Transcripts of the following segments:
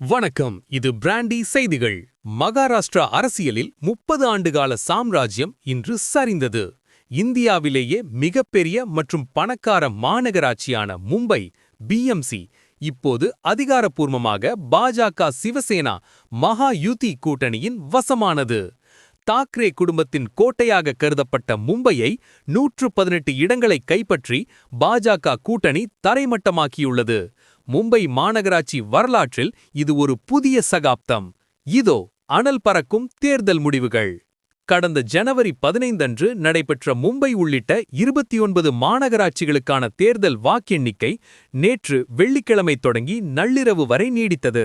வணக்கம். இது பிராண்டி செய்திகள். மகாராஷ்டிரா அரசியலில் முப்பது ஆண்டுகால சாம்ராஜ்யம் இன்று சரிந்தது. இந்தியாவிலேயே மிகப்பெரிய மற்றும் பணக்கார மாநகராட்சியான மும்பை பிஎம்சி இப்போது அதிகாரப்பூர்வமாக பாஜக சிவசேனா மகா யுதி கூட்டணியின் வசமானது. தாக்கரே குடும்பத்தின் கோட்டையாக கருதப்பட்ட மும்பையை நூற்று பதினெட்டு இடங்களை கைப்பற்றி பாஜக கூட்டணி தரைமட்டமாக்கியுள்ளது. மும்பை மாநகராட்சி வரலாற்றில் இது ஒரு புதிய சகாப்தம். இதோ அனல் பறக்கும் தேர்தல் முடிவுகள். கடந்த ஜனவரி பதினைந்தன்று நடைபெற்ற மும்பை உள்ளிட்ட இருபத்தி ஒன்பது மாநகராட்சிகளுக்கான தேர்தல் வாக்கெண்ணிக்கை நேற்று வெள்ளிக்கிழமை தொடங்கி நள்ளிரவு வரை நீடித்தது.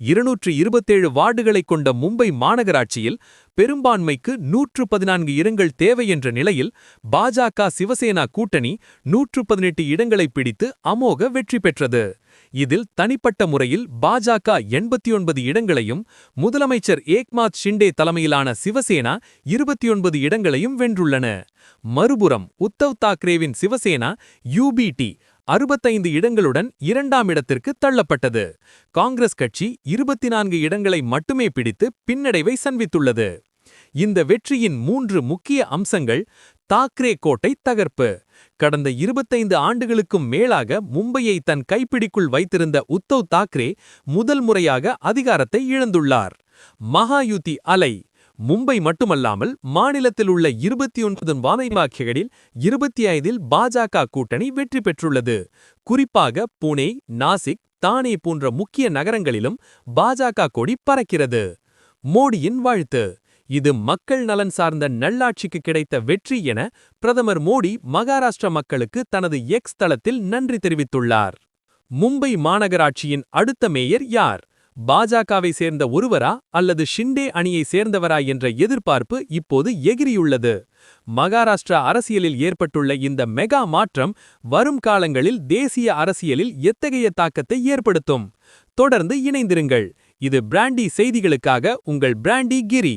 இருநூற்று இருபத்தேழு வார்டுகளைக் கொண்ட மும்பை மாநகராட்சியில் பெரும்பான்மைக்கு நூற்று பதினான்கு இடங்கள் தேவை என்ற நிலையில் பாஜக சிவசேனா கூட்டணி நூற்று பதினெட்டு இடங்களை பிடித்து அமோக வெற்றி பெற்றது. இதில் தனிப்பட்ட முறையில் பாஜக எண்பத்தி ஒன்பது இடங்களையும் முதலமைச்சர் ஏக்நாத் ஷிண்டே தலைமையிலான சிவசேனா இருபத்தி ஒன்பது இடங்களையும் வென்றுள்ளன. மறுபுறம் உத்தவ் தாக்கரேவின் சிவசேனா யூபிடி அறுபத்தைந்து இடங்களுடன் இரண்டாம் இடத்திற்கு தள்ளப்பட்டது. காங்கிரஸ் கட்சி இருபத்தி நான்கு இடங்களை மட்டுமே பிடித்து பின்னடைவை சன்வித்துள்ளது இந்த வெற்றியின் மூன்று முக்கிய அம்சங்கள் தாக்ரே கோட்டை தகர்ப்பு. கடந்த இருபத்தைந்து ஆண்டுகளுக்கும் மேலாக மும்பையை தன் கைப்பிடிக்குள் வைத்திருந்த உத்தவ் தாக்ரே முதல் முறையாக அதிகாரத்தை இழந்துள்ளார். மகாயுதி அலை மும்பை மட்டுமல்லாமல் மாநிலத்தில் உள்ள இருபத்தி ஒன்பது வானைமாக்கிகளில் இருபத்தி ஐந்தில் பாஜக கூட்டணி வெற்றி பெற்றுள்ளது. குறிப்பாக புனே நாசிக் தானே போன்ற முக்கிய நகரங்களிலும் பாஜக கொடி பறக்கிறது. மோடியின் வாழ்த்து இது மக்கள் நலன் சார்ந்த நல்லாட்சிக்கு கிடைத்த வெற்றி என பிரதமர் மோடி மகாராஷ்டிர மக்களுக்கு தனது எக்ஸ் தளத்தில் நன்றி தெரிவித்துள்ளார். மும்பை மாநகராட்சியின் அடுத்த மேயர் யார்? பாஜகவை சேர்ந்த ஒருவரா அல்லது ஷிண்டே அணியை சேர்ந்தவரா என்ற எதிர்பார்ப்பு இப்போது எகிரியுள்ளது. மகாராஷ்டிரா அரசியலில் ஏற்பட்டுள்ள இந்த மெகா மாற்றம் வரும் காலங்களில் தேசிய அரசியலில் எத்தகைய தாக்கத்தை ஏற்படுத்தும்? தொடர்ந்து இணைந்திருங்கள். இது பிராண்டி செய்திகளுக்காக உங்கள் பிராண்டி கிரி.